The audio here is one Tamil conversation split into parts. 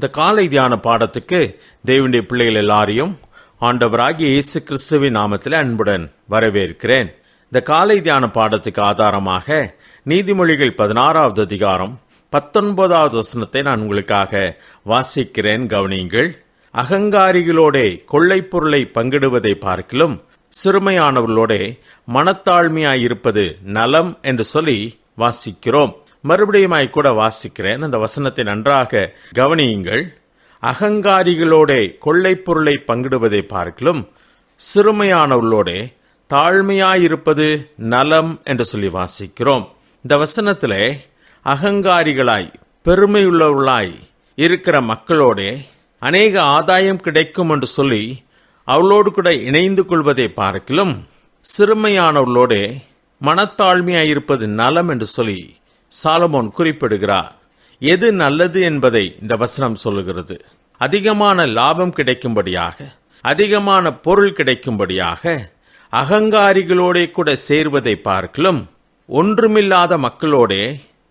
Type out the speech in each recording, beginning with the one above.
இந்த காலை தியான பாடத்துக்கு தேவனுடைய பிள்ளைகள் எல்லாரையும் ஆண்டவராகிய இயேசு கிறிஸ்துவின் நாமத்தில் அன்புடன் வரவேற்கிறேன். இந்த காலை தியான பாடத்துக்கு ஆதாரமாக நீதிமொழிகள் பதினாறாவது அதிகாரம் பத்தொன்பதாவது வசனத்தை நான் உங்களுக்காக வாசிக்கிறேன். கவனியுங்கள். அகங்காரிகளோடே கொள்ளைப் பொருளை பங்கிடுவதை பார்க்கிலும் சிறுமையானவர்களோடே மனத்தாழ்மையாயிருப்பது நலம் என்று சொல்லி வாசிக்கிறோம். மறுபடியுமாய் கூட வாசிக்கிறேன். அந்த வசனத்தை நன்றாக கவனியுங்கள். அகங்காரிகளோடே கொள்ளைப் பொருளை பங்கிடுவதை பார்க்கிலும் சிறுமையானவர்களோடே தாழ்மையாயிருப்பது நலம் என்று சொல்லி வாசிக்கிறோம். இந்த வசனத்திலே அகங்காரிகளாய் பெருமையுள்ளவர்களாய் இருக்கிற மக்களோடே அநேக ஆதாயம் கிடைக்கும் என்று சொல்லி அவளோடு கூட இணைந்து கொள்வதை பார்க்கிலும் சிறுமையானவர்களோடே மனத்தாழ்மையாயிருப்பது நலம் என்று சொல்லி சாலமோன் குறிப்பிடுகிறார். எது நல்லது என்பதை இந்த வசனம் சொல்லுகிறது. அதிகமான லாபம் கிடைக்கும்படியாக அதிகமான பொருள் கிடைக்கும்படியாக அகங்காரிகளோடே கூட சேர்வதை பார்க்கிலும் ஒன்றுமில்லாத மக்களோடே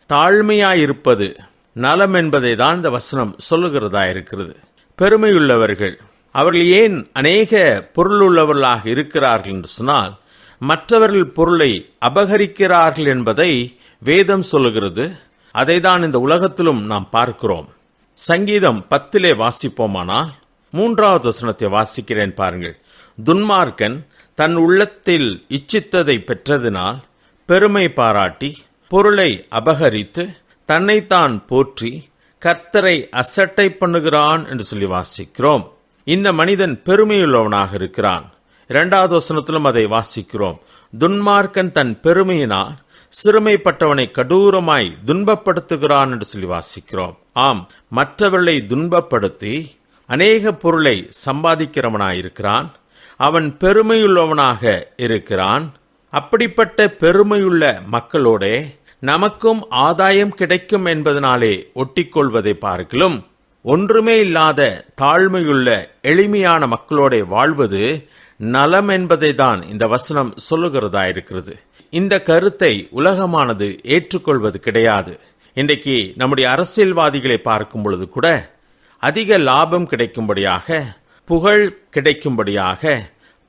தாழ்மையாயிருப்பது நலம் என்பதை தான் இந்த வசனம் சொல்லுகிறதா இருக்கிறது. பெருமையுள்ளவர்கள் அவர்கள் ஏன் அநேக பொருளுள்ளவர்களாக இருக்கிறார்கள் என்று சொன்னால் மற்றவர்கள் பொருளை அபகரிக்கிறார்கள் என்பதை வேதம் சொல்லுகிறது அதை தான் இந்த உலகத்திலும் நாம் பார்க்கிறோம். சங்கீதம் பத்திலே வாசிப்போமானால் மூன்றாவது வசனத்தை வாசிக்கிறேன் பாருங்கள். துன்மார்க்கன் தன் உள்ளத்தில் இச்சித்ததை பெற்றதினால் பெருமை பாராட்டி பொருளை அபகரித்து தன்னைத்தான் போற்றி கர்த்தரை அசட்டை பண்ணுகிறான் என்று சொல்லி வாசிக்கிறோம். இந்த மனிதன் பெருமையுள்ளவனாக இருக்கிறான். இரண்டாவது வசனத்திலும் அதை வாசிக்கிறோம். துன்மார்க்கன் தன் பெருமையினால் சிறுமைப்பட்டவனை கடூரமாய் துன்பப்படுத்துகிறான் என்று சொல்லி வாசிக்கிறோம். ஆம் மற்றவர்களை துன்பப்படுத்தி அநேக பொருளை சம்பாதிக்கிறவனாயிருக்கிறான். அவன் பெருமையுள்ளவனாக இருக்கிறான். அப்படிப்பட்ட பெருமையுள்ள மக்களோடே நமக்கும் ஆதாயம் கிடைக்கும் என்பதனாலே ஒட்டிக்கொள்வதை பார்க்கிலும் ஒன்றுமே இல்லாத தாழ்மையுள்ள எளிமையான மக்களோட வாழ்வது நலம் என்பதை தான் இந்த வசனம் சொல்லுகிறதா இருக்கிறது இந்த கருத்தை உலகமானது ஏற்றுக்கொள்வது கிடையாது. இன்றைக்கு நம்முடைய அரசியல்வாதிகளை பார்க்கும் பொழுது கூட அதிக லாபம் கிடைக்கும்படியாக புகழ் கிடைக்கும்படியாக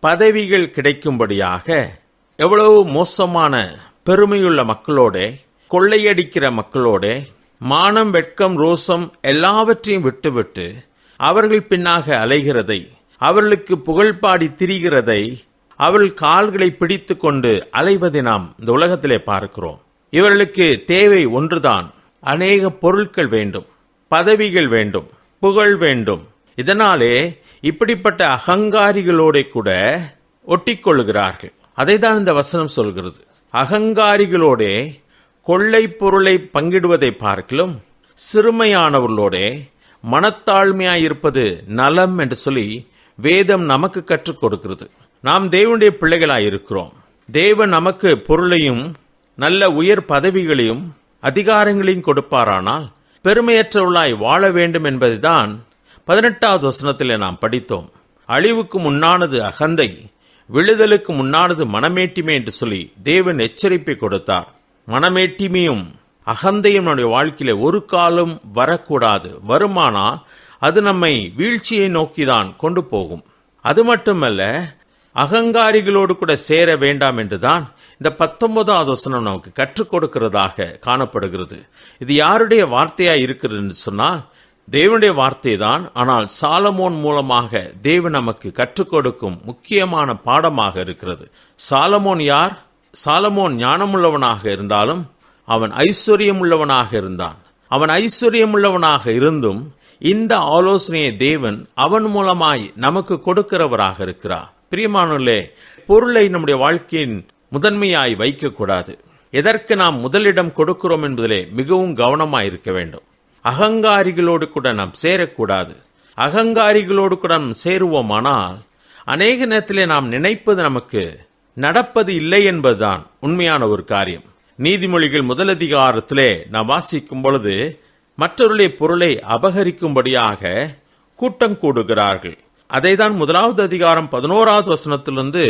பதவிகள் கிடைக்கும்படியாக எவ்வளவு மோசமான பெருமையுள்ள மக்களோட கொள்ளையடிக்கிற மக்களோட மானம் வெட்கம் ரோசம் எல்லாவற்றையும் விட்டுவிட்டு அவர்கள் பின்னாக அலைகிறதை அவர்களுக்கு புகழ்பாடி திரிகிறதை அவள் கால்களை பிடித்து கொண்டு அலைவதை நாம் இந்த உலகத்திலே பார்க்கிறோம். இவர்களுக்கு தேவை ஒன்றுதான். அநேக பொருட்கள் வேண்டும் பதவிகள் வேண்டும் புகழ் வேண்டும். இதனாலே இப்படிப்பட்ட அகங்காரிகளோட கூட ஒட்டிக்கொள்கிறார்கள். அதை தான் இந்த வசனம் சொல்கிறது. அகங்காரிகளோடே கொள்ளை பொருளை பங்கிடுவதை பார்க்கலும் சிறுமையானவர்களோடே மனத்தாழ்மையாயிருப்பது நலம் என்று சொல்லி வேதம் நமக்கு கற்றுக் கொடுக்கிறது. நாம் தேவனுடைய பிள்ளைகளாயிருக்கிறோம். தேவன் நமக்கு பொருளையும் நல்ல உயர் பதவிகளையும் அதிகாரங்களையும் கொடுப்பாரானால் பெருமையற்றவர்களாய் வாழ வேண்டும் என்பதுதான் பதினெட்டாவது வசனத்தில் நாம் படித்தோம். அழிவுக்கு முன்னானது அகந்தை விழுதலுக்கு முன்னானது மனமேட்டிமை என்று சொல்லி தேவன் எச்சரிப்பை கொடுத்தார். மனமேட்டிமையும் அகந்தையும் நம்முடைய வாழ்க்கையில ஒரு காலம் வரக்கூடாது. வருமானால் அது நம்மை வீழ்ச்சியை நோக்கிதான் கொண்டு போகும். அது மட்டுமல்ல அகங்காரிகளோடு கூட சேர வேண்டாம் என்றுதான் இந்த பத்தொன்பதாவது வசனம் நமக்கு கற்றுக் கொடுக்கிறதாக காணப்படுகிறது. இது யாருடைய வார்த்தையா இருக்கிறதுன்னு சொன்னால் தேவனுடைய வார்த்தை தான் ஆனால் சாலமோன் மூலமாக தேவன் நமக்கு கற்றுக் கொடுக்கும் முக்கியமான பாடமாக இருக்கிறது. சாலமோன் யார்? சாலமோன் ஞானமுள்ளவனாக இருந்தாலும் அவன் ஐஸ்வர்யமுள்ளவனாக இருந்தான். அவன் ஐஸ்வர்யமுள்ளவனாக இருந்தும் இந்த ஆலோசனையை தேவன் அவன் மூலமாய் நமக்கு கொடுக்கிறவராக இருக்கிறார். பிரியமானே பொருளை நம்முடைய வாழ்க்கையின் முதன்மையாய் வைக்கக்கூடாது. எதற்கு நாம் முதலிடம் கொடுக்கிறோம் என்பதிலே மிகவும் கவனமாக இருக்க வேண்டும். அகங்காரிகளோடு கூட நாம் சேரக்கூடாது. அகங்காரிகளோடு கூட நாம் சேருவோமானால் அநேக நேரத்திலே நாம் நினைப்பது நமக்கு நடப்பது இல்லை என்பதுதான் உண்மையான ஒரு காரியம். நீதிமொழிகள் முதலதிகாரத்திலே நாம் வாசிக்கும் பொழுது மற்றவருடைய பொருளை அபகரிக்கும்படியாக கூட்டம் கூடுகிறார்கள். அதை தான் முதலாவது அதிகாரம் பதினோராவது வசனத்திலிருந்து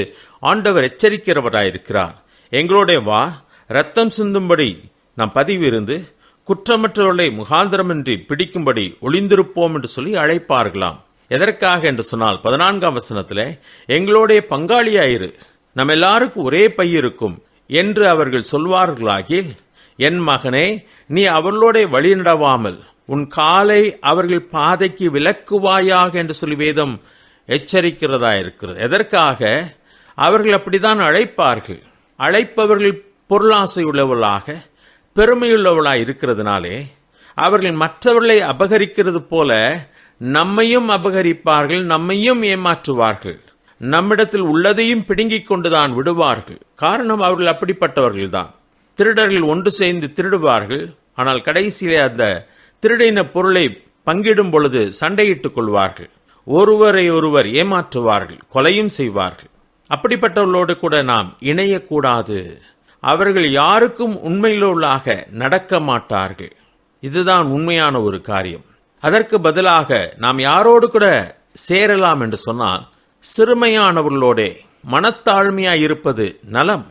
ஆண்டவர் எச்சரிக்கிறவராயிருக்கிறார். எங்களுடைய வா ரத்தம் சிந்தும்படி நாம் பதிவு இருந்து குற்றமற்றவர்களை முகாந்திரமின்றி பிடிக்கும்படி ஒளிந்திருப்போம் என்று சொல்லி அழைப்பார்களாம். எதற்காக என்று சொன்னால் பதினான்காம் வசனத்தில் எங்களுடைய பங்காளியாயிரு நம்ம எல்லாருக்கும் ஒரே பை இருக்கும் என்று அவர்கள் சொல்வார்களாகில் என் மகனே நீ அவர்களோட வழி நடவாமல் உன் காலை அவர்கள் பாதைக்கு விலக்குவாயாக என்று சொல்லி வேதம் எச்சரிக்கிறதா இருக்கிறது. எதற்காக? அவர்கள் அப்படித்தான் அழைப்பார்கள். அழைப்பவர்கள் பொருளாசை உள்ளவர்களாக பெருமையுள்ளவர்களாக இருக்கிறதுனாலே அவர்கள் மற்றவர்களை அபகரிக்கிறது போல நம்மையும் அபகரிப்பார்கள் நம்மையும் ஏமாற்றுவார்கள். நம்மிடத்தில் உள்ளதையும் பிடுங்கிக் கொண்டுதான் விடுவார்கள். காரணம் அவர்கள் அப்படிப்பட்டவர்கள்தான். திருடர்கள் ஒன்று சேர்ந்து திருடுவார்கள். ஆனால் கடைசியிலே அந்த திருடின பொருளை பங்கிடும் பொழுது சண்டையிட்டுக் கொள்வார்கள். ஒருவரை ஒருவர் ஏமாற்றுவார்கள் கொலையும் செய்வார்கள். அப்படிப்பட்டவர்களோடு கூட நாம் இணையக்கூடாது. அவர்கள் யாருக்கும் உண்மையிலுள்ளாக நடக்க மாட்டார்கள். இதுதான் உண்மையான ஒரு காரியம். அதற்கு பதிலாக நாம் யாரோடு கூட சேரலாம் என்று சொன்னால் சிறுமையானவர்களோட மனத்தாழ்மையாய் இருப்பது நலம்.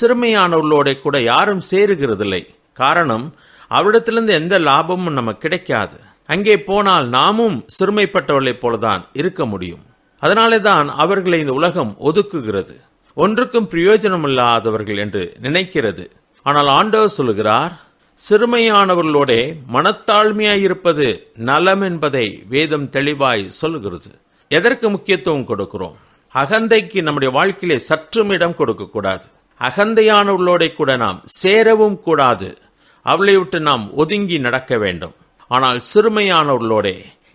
சிறுமையானவர்களோட கூட யாரும் சேருகிறதில்லை. காரணம் அவரிடத்திலிருந்து எந்த லாபமும் நமக்கு கிடைக்காது. அங்கே போனால் நாமும் சிறுமைப்பட்டவர்களைப் போலதான் இருக்க முடியும். அதனாலே தான் அவர்களை இந்த உலகம் ஒதுக்குகிறது. ஒன்றுக்கும் பிரயோஜனமில்லாதவர்கள் என்று நினைக்கிறது. ஆனால் ஆண்டவர் சொல்லுகிறார் சிறுமையானவர்களோட மனத்தாழ்மையாய் இருப்பது நலம் என்பதை வேதம் தெளிவாய் சொல்லுகிறது. எதற்கு முக்கியத்துவம் கொடுக்கிறோம்? அகந்தைக்கு நம்முடைய வாழ்க்கையிலே சற்றும் இடம் கொடுக்க கூடாது அகந்தையானவர்களோட கூட நாம் சேரவும் கூடாது. அவளை விட்டு நாம் ஒதுங்கி நடக்க வேண்டும். ஆனால் சிறுமையானவர்களோட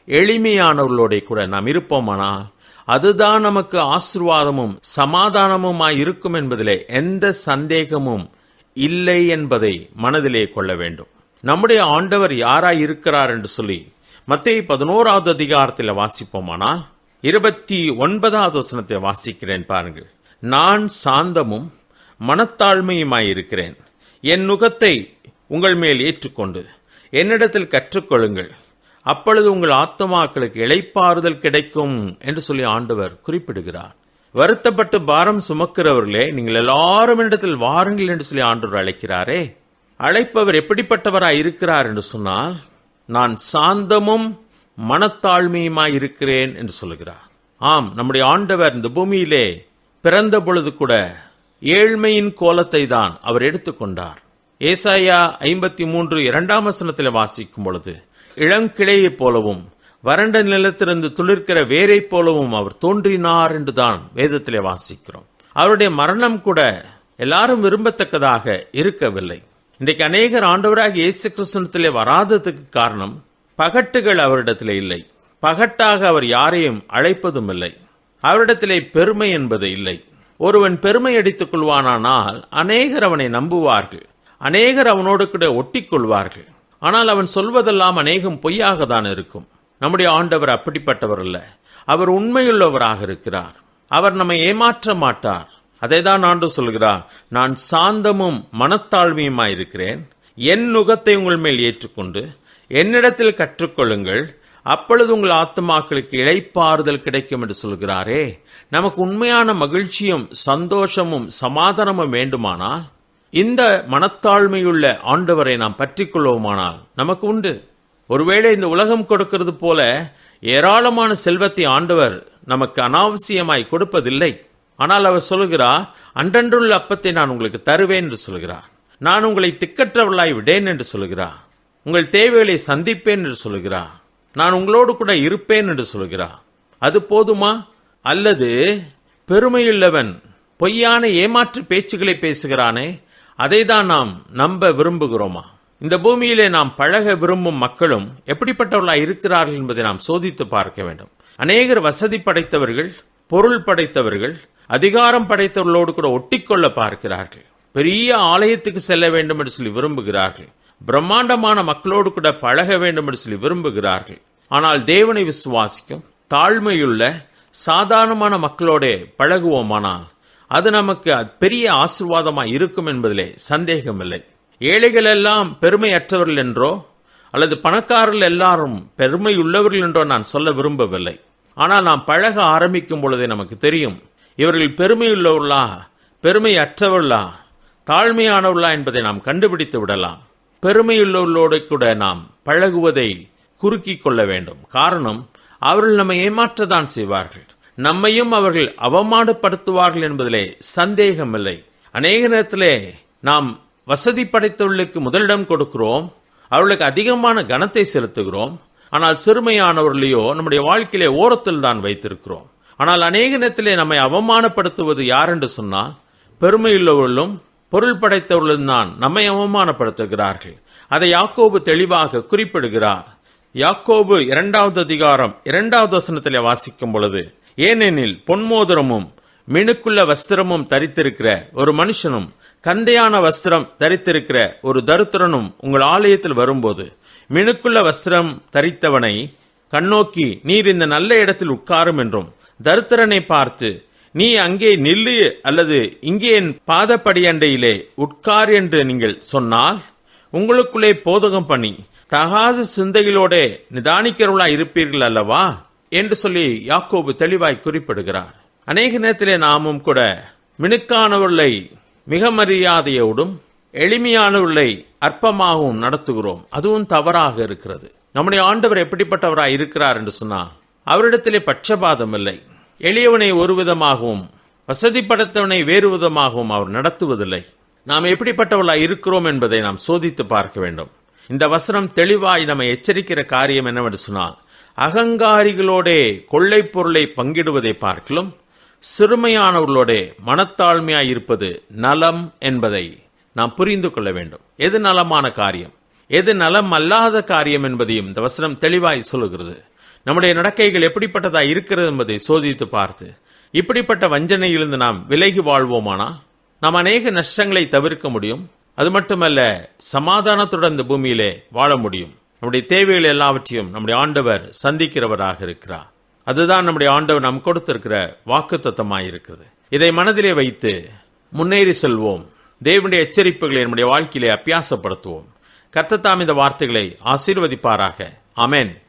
எளிமையானவர்களோட கூட நாம் இருப்போமானால் அதுதான் நமக்கு ஆசிர்வாதமும் சமாதானமுமாய் இருக்கும் என்பதிலே எந்த சந்தேகமும் இல்லை என்பதை மனதிலே கொள்ள வேண்டும். நம்முடைய ஆண்டவர் யாராய் இருக்கிறார் என்று சொல்லி மத்திய பதினோராவது அதிகாரத்தில் வாசிப்போமானால் இருபத்தி ஒன்பதாவது வசனத்தை வாசிக்கிறேன் பாருங்கள். நான் சாந்தமும் மனத்தாழ்மையுமாயிருக்கிறேன் என் நுகத்தை உங்கள் மேல் ஏற்றுக்கொண்டு என்னிடத்தில் கற்றுக்கொள்ளுங்கள். அப்பொழுது உங்கள் ஆத்மாக்களுக்கு இளைப்பாறுதல் கிடைக்கும் என்று சொல்லி ஆண்டவர் குறிப்பிடுகிறார். வருத்தப்பட்டு பாரம் சுமக்கிறவர்களே நீங்கள் எல்லாரும் என்னிடத்தில் வாருங்கள் என்று சொல்லி ஆண்டவர் அழைக்கிறாரே. அழைப்பவர் எப்படிப்பட்டவராய் இருக்கிறார் என்று சொன்னால் நான் சாந்தமும் மனத்தாழ்மையுமாய் இருக்கிறேன் என்று சொல்லுகிறார். ஆம் நம்முடைய ஆண்டவர் இந்த பூமியிலே பிறந்த பொழுது கூட ஏழ்மையின் கோலத்தை தான் அவர் எடுத்துக்கொண்டார். ஏசாயா ஐம்பத்தி மூன்று இரண்டாம் வசனத்தில் வாசிக்கும் பொழுது இளங்கிளையைப் போலவும் வறண்ட நிலத்திலிருந்து துளிர்க்கிற வேரைப் போலவும் அவர் தோன்றினார் என்றுதான் வேதத்திலே வாசிக்கிறோம். அவருடைய மரணம் கூட எல்லாரும் விரும்பத்தக்கதாக இருக்கவில்லை. இன்றைக்கு அநேகர் ஆண்டவராக இயேசு கிறிஸ்தனத்திலே வராததுக்கு காரணம் பகட்டுகள் அவரிடத்திலே இல்லை. பகட்டாக அவர் யாரையும் அழைப்பதும் இல்லை அவரிடத்திலே பெருமை என்பது இல்லை. ஒருவன் பெருமை அடித்துக் கொள்வானானால் அநேகர் அவனை நம்புவார்கள். அநேகர் அவனோடு கூட ஒட்டி கொள்வார்கள் ஆனால் அவன் சொல்வதெல்லாம் அநேகம் பொய்யாக தான் இருக்கும். நம்முடைய ஆண்டவர் அப்படிப்பட்டவர் அல்ல. அவர் உண்மையுள்ளவராக இருக்கிறார். அவர் நம்மை ஏமாற்ற மாட்டார். அதை தான் ஆண்டு சொல்கிறார் நான் சாந்தமும் மனத்தாழ்மையுமாயிருக்கிறேன் என் நுகத்தை உங்கள் மேல் ஏற்றுக்கொண்டு என்னிடத்தில் கற்றுக்கொள்ளுங்கள். அப்பொழுது உங்கள் ஆத்மாக்களுக்கு இழைப்பாறுதல் கிடைக்கும் என்று சொல்கிறாரே. நமக்கு உண்மையான மகிழ்ச்சியும் சந்தோஷமும் சமாதானமும் வேண்டுமானால் இந்த மனத்தாழ்மையுள்ள ஆண்டவரை நாம் பற்றிக்கொள்வோமானால் நமக்கு உண்டு. ஒருவேளை இந்த உலகம் கொடுக்கிறது போல ஏராளமான செல்வத்தை ஆண்டவர் நமக்கு அனாவசியமாய் கொடுப்பதில்லை. ஆனால் அவர் சொல்கிறார் அன்றன்றுள்ள அப்பத்தை நான் உங்களுக்கு தருவேன் என்று சொல்கிறார். நான் உங்களை திக்கற்றவர்களாய் விடேன் என்று சொல்கிறார். உங்கள் தேவைகளை சந்திப்பேன் என்று சொல்கிறார். நான் உங்களோடு கூட இருப்பேன் என்று சொல்கிறார். அது போதுமா? அல்லது பெருமையுள்ளவன் பொய்யான ஏமாற்று பேச்சுகளை பேசுகிறானே அதை தான் நாம் நம்ப விரும்புகிறோமா? இந்த பூமியிலே நாம் பழக விரும்பும் மக்களும் எப்படிப்பட்டவர்களாய் இருக்கிறார்கள் என்பதை நாம் சோதித்து பார்க்க வேண்டும். அநேகர் வசதி படைத்தவர்கள் பொருள் படைத்தவர்கள் அதிகாரம் படைத்தவர்களோடு கூட ஒட்டிக்கொள்ள பார்க்கிறார்கள். பெரிய ஆலயத்துக்கு செல்ல வேண்டும் என்று சொல்லி விரும்புகிறார்கள். பிரம்மாண்டமான மக்களோடு கூட பழக வேண்டும் என்று சொல்லி விரும்புகிறார்கள். ஆனால் தேவனை விசுவாசிக்கும் தாழ்மையுள்ள சாதாரணமான மக்களோட பழகுவோமானால் அது நமக்கு பெரிய ஆசிர்வாதமாக இருக்கும் என்பதிலே சந்தேகமில்லை. ஏழைகள் எல்லாம் பெருமையற்றவர்கள் என்றோ அல்லது பணக்காரர்கள் எல்லாரும் பெருமை உள்ளவர்கள் என்றோ நான் சொல்ல விரும்பவில்லை. ஆனால் நாம் பழக ஆரம்பிக்கும் பொழுதே நமக்கு தெரியும் இவர்கள் பெருமையுள்ளவர்களா பெருமை அற்றவர்களா தாழ்மையானவர்களா என்பதை நாம் கண்டுபிடித்து விடலாம். பெருமையுள்ளவர்களோடு கூட நாம் பழகுவதை குறுக்கிக் கொள்ள வேண்டும். காரணம் அவர்கள் நம்மை ஏமாற்றத்தான் செய்வார்கள். நம்மையும் அவர்கள் அவமானப்படுத்துவார்கள் என்பதிலே சந்தேகமில்லை. அநேக நேரத்திலே நாம் வசதி படைத்தவர்களுக்கு முதலிடம் கொடுக்கிறோம். அவர்களுக்கு அதிகமான கனத்தை செலுத்துகிறோம். ஆனால் சிறுமையானவர்களையோ நம்முடைய வாழ்க்கையிலே ஓரத்தில் தான் வைத்திருக்கிறோம். ஆனால் அநேக நேரத்திலே நம்மை அவமானப்படுத்துவது யார் என்று சொன்னால் பெருமையுள்ளவர்களும் பொருள் படைத்தவர்களும் தான் நம்மை அவமானப்படுத்துகிறார்கள். அதை யாக்கோபு தெளிவாக குறிப்பிடுகிறார். யாக்கோபு இரண்டாவது அதிகாரம் இரண்டாவது வசனத்திலே வாசிக்கும் பொழுது ஏனெனில் பொன்மோதிரமும் மினுக்குள்ள வஸ்திரமும் தரித்திருக்கிற ஒரு மனுஷனும் கந்தையான வஸ்திரம் தரித்திருக்கிற ஒரு தருத்திரனும் உங்கள் ஆலயத்தில் வரும்போது மினுக்குள்ள வஸ்திரம் தரித்தவனை கண்ணோக்கி நீர் இந்த நல்ல இடத்தில் உட்காரும் என்றும் தருத்திரனை பார்த்து நீ அங்கே நில்லு அல்லது இங்கே என் பாதப்படியண்டையிலே உட்கார் என்று நீங்கள் சொன்னால் உங்களுக்குள்ளே போதகம் பண்ணி தகாத சிந்தைகளோட நிதானிக்கிறவளா இருப்பீர்கள் அல்லவா? என்று சொல்லி யாக்கோபு தெளிவாய் குறிப்பிடுகிறார். அநேக நேரத்திலே நாமும் கூட மினுக்கானவர்களை மிக மரியாதையோடும் எளிமையானவர்களை அற்பமாகவும் நடத்துகிறோம். அதுவும் தவறாக இருக்கிறது. நம்முடைய ஆண்டவர் எப்படிப்பட்டவராய் இருக்கிறார் என்று சொன்னால் அவரிடத்திலே பட்சபாதம் இல்லை. எளியவனை ஒரு விதமாகவும் வசதி படைத்தவனை வேறு விதமாகவும் அவர் நடத்துவதில்லை. நாம் எப்படிப்பட்டவர்களாக இருக்கிறோம் என்பதை நாம் சோதித்து பார்க்க வேண்டும். இந்த வசனம் தெளிவாய் நம்மை எச்சரிக்கிற காரியம் என்னவென்று சொன்னால் அகங்காரிகளோடே கொள்ளை பொருளை பங்கிடுவதை பார்க்கலும் சிறுமையானவர்களோட மனத்தாழ்மையாய் இருப்பது நலம் என்பதை நாம் புரிந்து கொள்ள வேண்டும். எது நலமான காரியம்? எது நலம் அல்லாத காரியம் என்பதையும் இந்த வசனம் தெளிவாய் சொல்லுகிறது. நம்முடைய நடக்கைகள் எப்படிப்பட்டதா இருக்கிறது என்பதை சோதித்து பார்த்து இப்படிப்பட்ட வஞ்சனையிலிருந்து நாம் விலகி வாழ்வோமானா? நாம் அநேக நஷ்டங்களை தவிர்க்க முடியும். அது மட்டுமல்ல சமாதானத்துடன் இந்த பூமியிலே வாழ முடியும். நம்முடைய தேவைகள் எல்லாவற்றையும் நம்முடைய ஆண்டவர் சந்திக்கிறவராக இருக்கிறார். அதுதான் நம்முடைய ஆண்டவர் நம் கொடுத்திருக்கிற வாக்கு தத்தமாயிருக்கிறது இதை மனதிலே வைத்து முன்னேறி செல்வோம். தேவனுடைய எச்சரிப்புகளை நம்முடைய வாழ்க்கையிலே அபியாசப்படுத்துவோம். கர்த்தத்தாம் இந்த வார்த்தைகளை ஆசீர்வதிப்பாராக. அமேன்